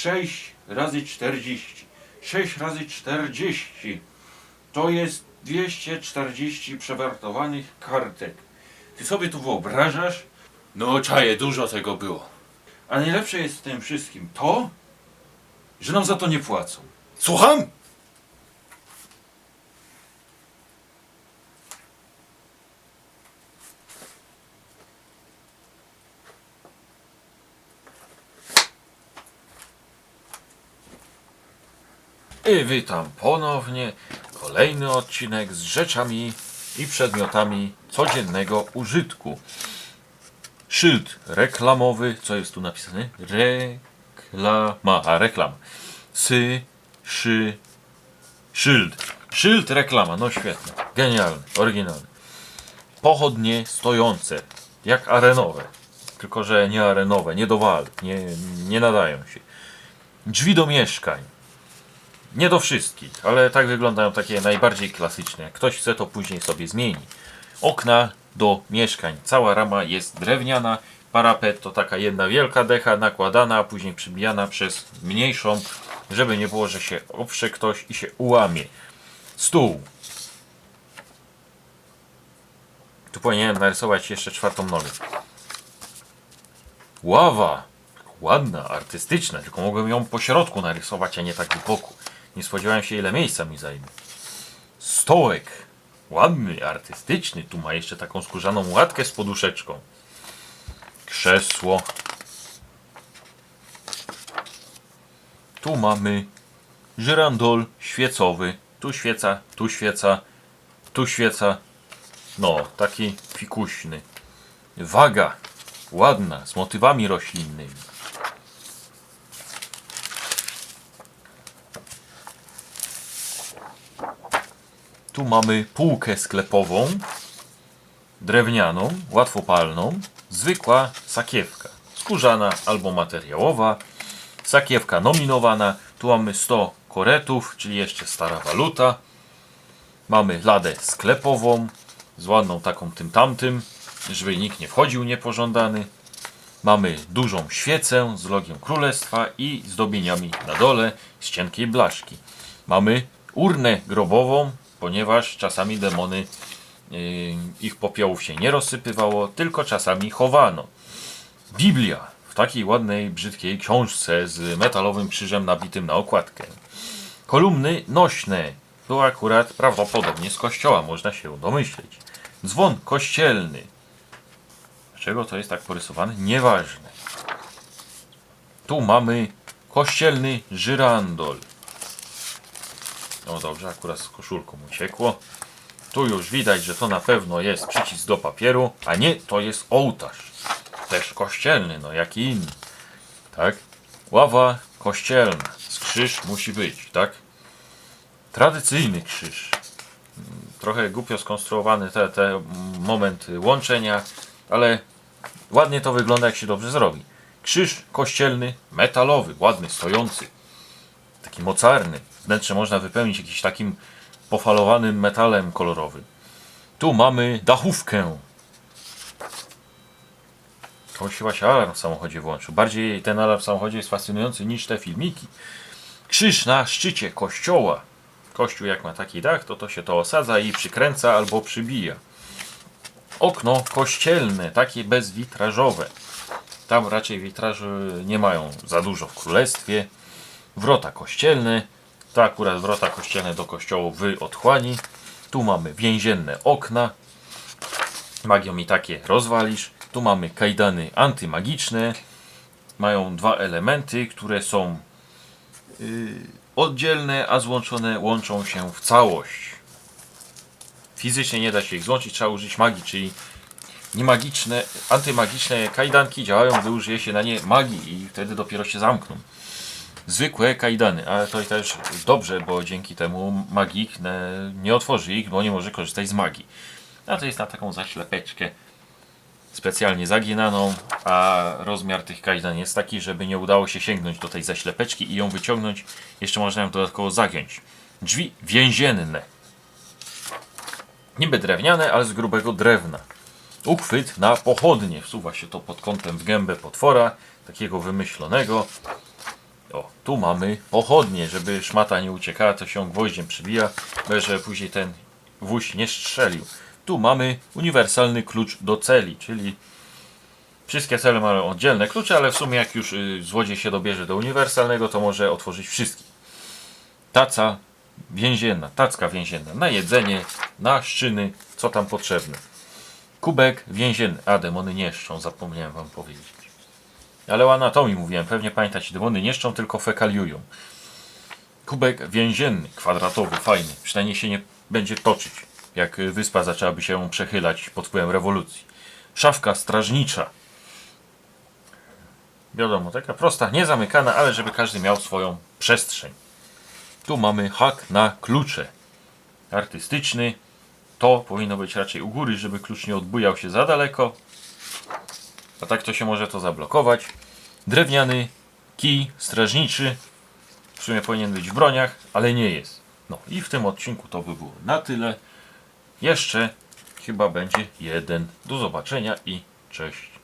6 razy 40. 6 razy 40 to jest 240 przewartowanych kartek. Ty sobie tu wyobrażasz? No czaje, dużo tego było. A najlepsze jest w tym wszystkim to, że nam za to nie płacą. Słucham? I witam ponownie. Kolejny odcinek z rzeczami i przedmiotami codziennego użytku. Szyld reklamowy. Co jest tu napisane? Reklama. A, reklam. Sy, szy, szyld. Szyld reklama. No świetne. Genialny. Oryginalny. Pochodnie stojące. Jak arenowe. Tylko, że nie arenowe. Nie do walk. Nie, nie nadają się. Drzwi do mieszkań. Nie do wszystkich, ale tak wyglądają takie najbardziej klasyczne. Ktoś chce, to później sobie zmieni. Okna do mieszkań. Cała rama jest drewniana. Parapet to taka jedna wielka decha nakładana, a później przybijana przez mniejszą, żeby nie było, że się oprze ktoś i się ułamie. Stół. Tu powinienem narysować jeszcze czwartą nogę. Ława. Ładna, artystyczna, tylko mogłem ją po środku narysować, a nie tak boku. Nie spodziewałem się, ile miejsca mi zajmie. Stołek. Ładny, artystyczny. Tu ma jeszcze taką skórzaną łatkę z poduszeczką. Krzesło. Tu mamy żyrandol świecowy. Tu świeca, tu świeca, tu świeca. No, taki fikuśny. Waga. Ładna, z motywami roślinnymi. Tu mamy półkę sklepową, drewnianą, łatwopalną, zwykła sakiewka, skórzana albo materiałowa, sakiewka nominowana, tu mamy 100 koretów, czyli jeszcze stara waluta, mamy ladę sklepową, z ładną taką tym tamtym, żeby nikt nie wchodził niepożądany, mamy dużą świecę z logiem królestwa i zdobieniami na dole z cienkiej blaszki. Mamy urnę grobową, ponieważ czasami demony yy, ich popiołów się nie rozsypywało, tylko czasami chowano. Biblia w takiej ładnej, brzydkiej książce z metalowym krzyżem nabitym na okładkę. Kolumny nośne. Tu akurat prawdopodobnie z kościoła, można się domyśleć. Dzwon kościelny. Dlaczego to jest tak porysowane? Nieważne. Tu mamy kościelny żyrandol. No dobrze, akurat z koszulką uciekło. Tu już widać, że to na pewno jest przycisk do papieru, a nie to jest ołtarz. Też kościelny, no jaki inny. Tak? Ława kościelna. Krzyż musi być, tak? Tradycyjny krzyż. Trochę głupio skonstruowany te, te moment łączenia, ale ładnie to wygląda jak się dobrze zrobi. Krzyż kościelny, metalowy, ładny, stojący taki mocarny. Wnętrze można wypełnić jakimś takim pofalowanym metalem kolorowym. Tu mamy dachówkę. Komuś chyba się alarm w samochodzie włączył. Bardziej ten alarm w samochodzie jest fascynujący niż te filmiki. Krzyż na szczycie kościoła. Kościół jak ma taki dach, to to się to osadza i przykręca albo przybija. Okno kościelne, takie bezwitrażowe. Tam raczej witraży nie mają za dużo w królestwie wrota kościelne. To akurat wrota kościelne do kościołów w otchłani. Tu mamy więzienne okna. Magią i takie rozwalisz. Tu mamy kajdany antymagiczne. Mają dwa elementy, które są yy, oddzielne, a złączone łączą się w całość. Fizycznie nie da się ich złączyć, trzeba użyć magii, czyli niemagiczne, antymagiczne kajdanki działają, gdy użyje się na nie magii i wtedy dopiero się zamkną zwykłe kajdany, ale to też dobrze, bo dzięki temu magik nie, otworzy ich, bo nie może korzystać z magii. A to jest na taką zaślepeczkę specjalnie zaginaną, a rozmiar tych kajdan jest taki, żeby nie udało się sięgnąć do tej zaślepeczki i ją wyciągnąć. Jeszcze można ją dodatkowo zagiąć. Drzwi więzienne. Niby drewniane, ale z grubego drewna. Uchwyt na pochodnie. Wsuwa się to pod kątem w gębę potwora, takiego wymyślonego. O, Tu mamy pochodnie, żeby szmata nie uciekała, to się gwoździem przybija, żeby później ten gwóźdź nie strzelił. Tu mamy uniwersalny klucz do celi, czyli wszystkie cele mają oddzielne klucze, ale w sumie jak już y, złodziej się dobierze do uniwersalnego, to może otworzyć wszystkie. Taca więzienna, tacka więzienna, na jedzenie, na szczyny, co tam potrzebne. Kubek więzienny, a demony nieszczą, zapomniałem wam powiedzieć. Ale o anatomii mówiłem, pewnie pamiętacie, demony nieszczą, tylko fekaliują. Kubek więzienny, kwadratowy, fajny, przynajmniej się nie będzie toczyć, jak wyspa zaczęłaby się przechylać pod wpływem rewolucji. Szafka strażnicza. Wiadomo, taka prosta, niezamykana, ale żeby każdy miał swoją przestrzeń. Tu mamy hak na klucze. Artystyczny. To powinno być raczej u góry, żeby klucz nie odbujał się za daleko. A tak to się może to zablokować. Drewniany kij strażniczy. W sumie powinien być w broniach, ale nie jest. No i w tym odcinku to by było na tyle. Jeszcze chyba będzie jeden. Do zobaczenia i cześć.